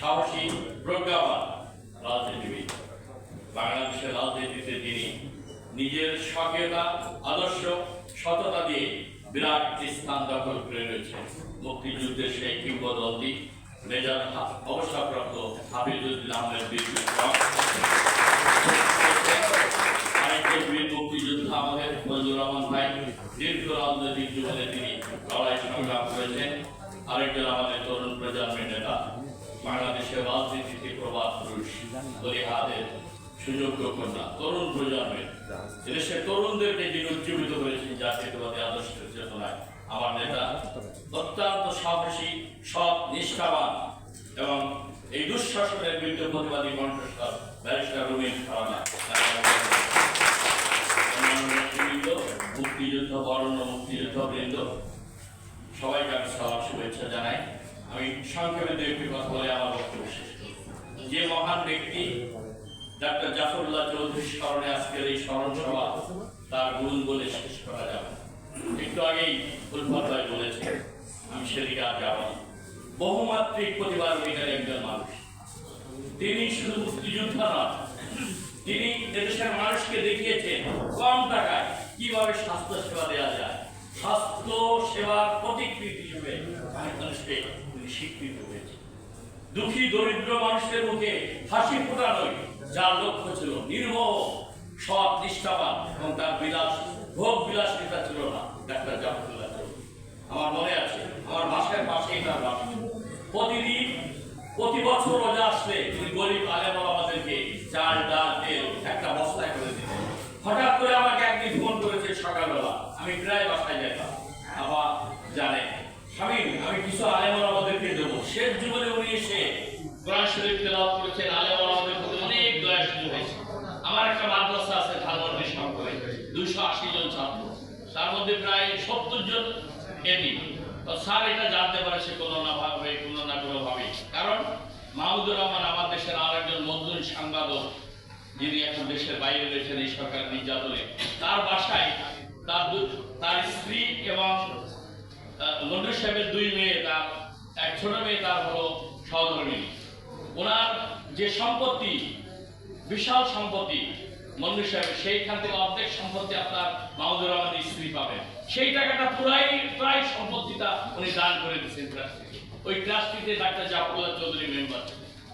সাহসী প্রজ্ঞাবান রাজনীতিবিদ। বাংলাদেশের রাজনীতিতে তিনি নিজের সক্রিয়তা আদর্শ, সততা দিয়ে বিরাট স্থান দখল করে রয়েছে মুক্তিযুদ্ধের সেই কিংবদন্তি মেজর অবসরপ্রাপ্ত হাফিজুদ্দিন আহমেদ মুক্তিযোদ্ধা আমাদের মঞ্জুর রহমান ভাই দীর্ঘ রাজনৈতিক জীবনে তিনি লড়াই সংগ্রাম করেছেন। আরেকজন আমাদের তরুণ প্রজন্মের নেতা বাংলাদেশের রাজনীতিতে প্রবাদ পুরুষ বলিহাদের সুযোগ্য কন্যা, তরুণ প্রজন্মের দেশের তরুণদেরকে যিনি উজ্জীবিত করেছেন জাতীয়তাবাদী আদর্শের চেতনায়, আমার নেতা, অত্যন্ত সাহসী, সৎ, নিষ্ঠাবান এবং এই দুঃশাসনের বিরুদ্ধে প্রতিবাদী কণ্ঠস্বর ব্যারিস্টার রুমিন খারানা মুক্তিযুদ্ধ বরণ্য মুক্তিযুদ্ধ বৃন্দ সবাইকে আমি সালাম, শুভেচ্ছা জানাই। আমি সংক্ষেপে দু কথা বলে আমার বক্তব্য শেষ। যে মহান ব্যক্তি, ডাক্তার জাফরুল্লাহ চৌধুরীর স্মরণে আজকের এই স্মরণ সভা তার গুণ বলে শেষ করা যাবে একটু আগেই উদ্ভব বলেছে আমি সেদিকে আর যাব বহুমাত্রিক প্রতিবার অধিকারী একজন মানুষ। তিনি শুধু মুক্তিযোদ্ধা নন, তিনি এদেশের মানুষকে দেখিয়েছেন, কম টাকায় কীভাবে স্বাস্থ্য সেবা দেওয়া যায়। স্বাস্থ্য সেবার প্রতিকৃতি হিসেবে তিনি স্বীকৃতি হয়েছে। দুঃখী, দরিদ্র মানুষের মুখে হাসি ফোটানোই যার লক্ষ্য ছিল নির্মোহ সৎ, নিষ্ঠাবান এবং তার বিলাস, ভোগ বিলাসিতা ছিল না ডাক্তার জাফরুল্লাহ আমার মনে আছে, আমার বাসার পাশেই তার বাসা। প্রতিদিন, প্রতি বছর রোজা আসলে তিনি গরিব আলেম আমাদেরকে চাল, ডাল তেল একটা বস্তায় করে দিতেন হঠাৎ করে আমাকে একদিন ফোন করেছে সকালবেলা আমি প্রায় বাসায় যেতাম আবার জানে। স্বামী, আমি কিছু আলেম আমাদেরকে দেবো। শেষ জীবনে উনি এসে কোরআন শরীফ তেলাওয়াত করেছেন, আলেম আমাদের প্রতি অনেক দয়া শুরু হয়েছে আমার একটা মাদ্রাসা আছে, ধানমন্ডি শঙ্করে দুইশো আশি জন ছাত্র। তার মধ্যে প্রায় সত্তর জন এটি তো স্যার এটা জানতে পারে সে কোনো না ভাবে, কোনো না কোনো ভাবে। কারণ মাহমুদুর রহমান আমার দেশের আর একজন মজদুর সাংবাদক, যিনি এখন দেশের বাইরে রয়েছেন এই সরকার নির্যাতনে। তার বাসায় তার তার স্ত্রী এবং মন্ডল সাহেবের দুই মেয়ে, তার এক ছোট মেয়ে, তার হলো সহধর্মী ওনার যে সম্পত্তি, বিশাল সম্পত্তি মন্দির সাহেব সেইখান থেকে অর্ধেক সম্পত্তি আপনার মাহমুদুর রহমানের স্ত্রী পাবেন। সেই টাকাটা পুরাই প্রায় সম্পত্তিটা উনি দান করে দিচ্ছেন ট্রাস্টিকে ওই ট্রাস্টিতে ডাক্তার জাফরুল্লাহ চৌধুরী মেম্বার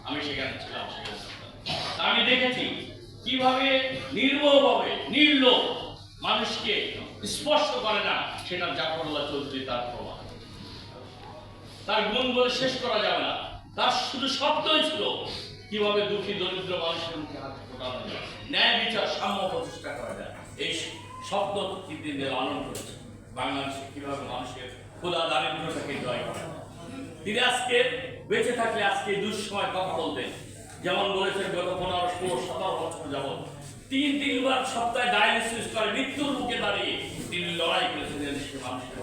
আমি সেখানে ছিলাম, সেখানে আমি দেখেছি কীভাবে নির্মমভাবে নির্লোভ মানুষকে স্পর্শ করে না, সেটা জাফরুল্লাহ চৌধুরী তার প্রমাণ। তার গুণ বলে শেষ করা যাবে না। তার শুধু শব্দই ছিল কীভাবে দুঃখী, দরিদ্র মানুষের মুখে হাত ফোটানো যায়। ন্যায় বিচার, সাম্য প্রতিষ্ঠা করা যায়। এই শব্দ তিনি লালন করেছেন বাংলাদেশে কীভাবে মানুষের খোলা দারিদ্রতাকে জয় করা। তিনি আজকে বেঁচে থাকলে আজকে দুঃসময় কথা বলতেন। যেমন বলেছেন, গত পনেরো, ষোলো, সতেরো বছর যাবত তিন তিনবার সপ্তাহে ডায়ালিসিস করে, মৃত্যুর মুখে দাঁড়িয়ে তিনি লড়াই মানুষের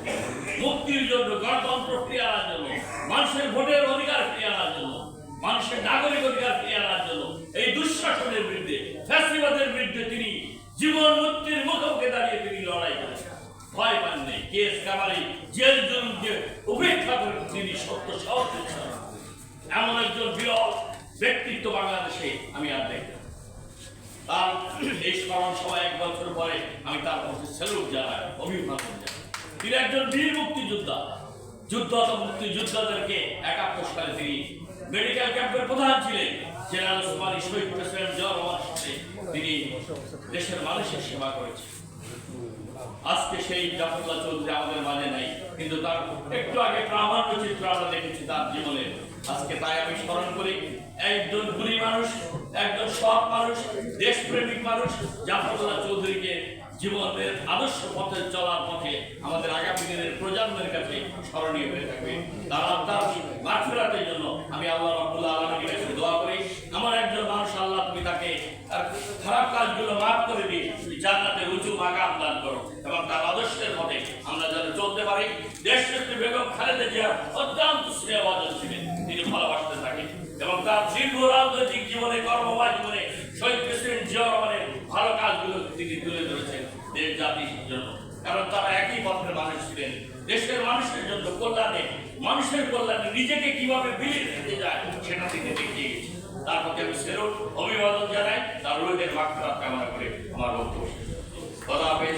মুক্তির জন্য গণতন্ত্র ফিরিয়ে আনার জন্য, মানুষের ভোটের অধিকার ফিরিয়ে আনার জন্য, মানুষের নাগরিক অধিকার ফিরিয়ে আনার জন্য, এই দুঃশাসনের বিরুদ্ধে, ফ্যাসিবাদের বিরুদ্ধে তিনি জীবন মুক্তির মুখোমুখি দাঁড়িয়ে তিনি লড়াই করেছেন। ভয় পান নেই। কেস কামারি, জেল জুলুমকে উপেক্ষা করে তিনি সত্য সাহস এমন একজন বিরল ব্যক্তিত্ব বাংলাদেশে আমি আর দেখি না। তার এই স্মরণ এক বছর পরে আমি তার প্রতি স্যালুট জানাই, অভিবাদন জানাই। তিনি একজন বীর মুক্তিযোদ্ধা। যুদ্ধত মুক্তিযোদ্ধাদেরকে একাত্তর সালে তিনি মেডিকেল ক্যাম্পের প্রধান ছিলেন। জেনারেল ওসমানী শহীদ প্রেসিডেন্ট জিয়া রহমানের সাথে তিনি দেশের মানুষের সেবা করেছেন। আজকে সেই জাফরুল্লাহ চৌধুরী আমাদের মাঝে নাই, কিন্তু তার একটু আগে প্রামাণ্য চিত্র আমরা দেখেছি তার জীবনে। আজকে তাই আমি স্মরণ করি একজন গুণী মানুষ, একজন সৎ মানুষ, দেশপ্রেমিক মানুষ, জাফরুল্লাহ চৌধুরীকে জীবনের আদর্শ পথে চলার পথে আমাদের আগামী দিনের প্রজন্মের কাছে স্মরণীয় হয়ে থাকবে। তার আত্মার মাফিরাতের জন্য আমি আল্লাহ রব্বুল্লাহ আলমীর কাছে দোয়া করি। আমার একজন মানুষ, আল্লাহ তুমি তাকে তার খারাপ কাজগুলো মাফ করে দিই জান্নাতে উঁচু মাকাম দান করো এবং তার আদর্শের পথে আমরা যেন চলতে পারি। দেশ বেগম খালেদা জিয়া অত্যন্ত স্নেহভাজন তার রাজনৈতিক জীবনে, কর্মময় জীবনে শহীদ প্রেসিডেন্ট জিয়া ভালো কাজগুলো তিনি তুলে ধরেছেন দেশ জাতির জন্য কারণ তারা একই পথের মানুষ ছিলেন দেশের মানুষের জন্য কল্যাণে, মানুষের কল্যাণে নিজেকে কীভাবে বিলিয়ে দিতে যায়, সেটা থেকে দেখিয়ে গেছে তার প্রতি আমি সেরো অভিবাদন জানাই তার রোগের মাত্রা কামনা করে আমার বক্তব্য। খোদা হাফেজ।